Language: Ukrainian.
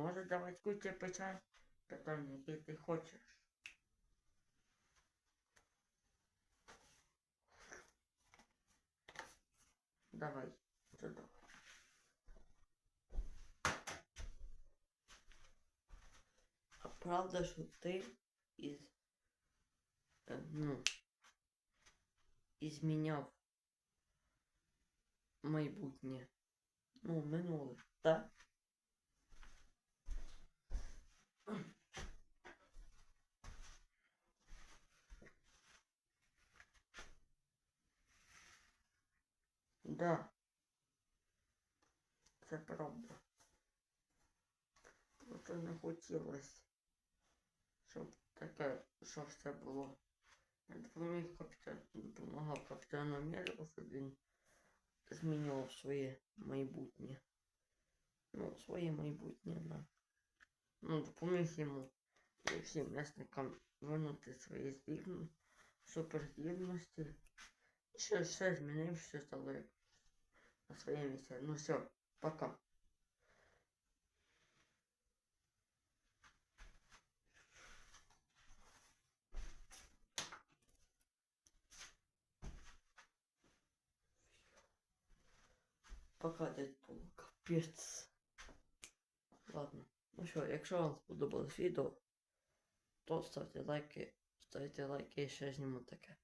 може давати кучу печаль, питання, який ти хочеш. Давай, це давай. А правда, що ти із... е, ну, ізміняв майбутнє. Ну, минуле, так? Да. Це правда. Просто не хотілося, щоб таке, що все було. Допоміг капітан, допомагав капітану Америку, щоб він змінював своє майбутнє. Ну, своє майбутнє, да. Ну, допоміг йому і всім м'ясникам винути свої здібні, суперздібності. Ще все змінив, все стало як на своє місце. Ну все, пока. Пока Дедпул. Капець. Ладно. Ну що, якщо вам сподобалось відео, то ставте лайки, ставте лайки і ще зніму таке.